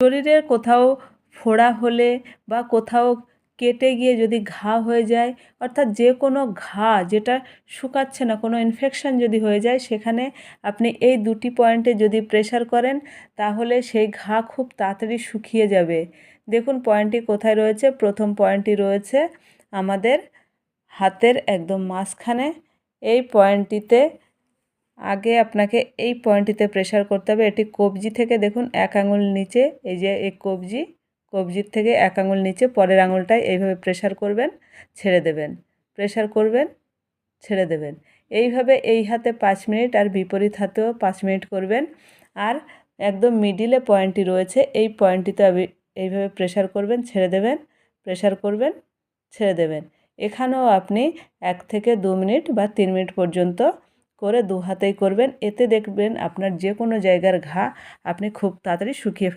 শরীরের কোথাও ফোড়া হলে বা কোথাও কেটে গিয়ে যদি ঘা হয়ে যায়, অর্থাৎ যে কোনো ঘা যেটা শুকাচ্ছে না, কোনো ইনফেকশান যদি হয়ে যায়, সেখানে আপনি এই দুটি পয়েন্টে যদি প্রেসার করেন, তাহলে সেই ঘা খুব তাড়াতাড়ি শুকিয়ে যাবে। দেখুন পয়েন্টটি কোথায় রয়েছে? প্রথম পয়েন্টটি রয়েছে আমাদের হাতের একদম মাঝখানে। এই পয়েন্টটিতে আগে আপনাকে এই পয়েন্টটিতে প্রেসার করতে হবে। এটি কবজি থেকে দেখুন, এক আঙুল নিচে, এই যে এই কবজি, কবজির থেকে এক আঙুল নিচে, পরের আঙুলটায় এইভাবে প্রেসার করবেন, ছেড়ে দেবেন। প্রেসার করবেন, ছেড়ে দেবেন। এইভাবে এই হাতে পাঁচ মিনিট আর বিপরীত হাতেও পাঁচ মিনিট করবেন। আর একদম মিডিলে পয়েন্টটি রয়েছে, এই পয়েন্টটিতে এইভাবে প্রেসার করবেন, ছেড়ে দেবেন প্রেসার করবেন, ছেড়ে দেবেন। এখানেও আপনি এক থেকে দু মিনিট বা তিন মিনিট পর্যন্ত করে দু হাতেই করবেন। এতে দেখবেন আপনার যে কোনো জায়গার ঘা আপনি খুব তাড়াতাড়ি শুকিয়ে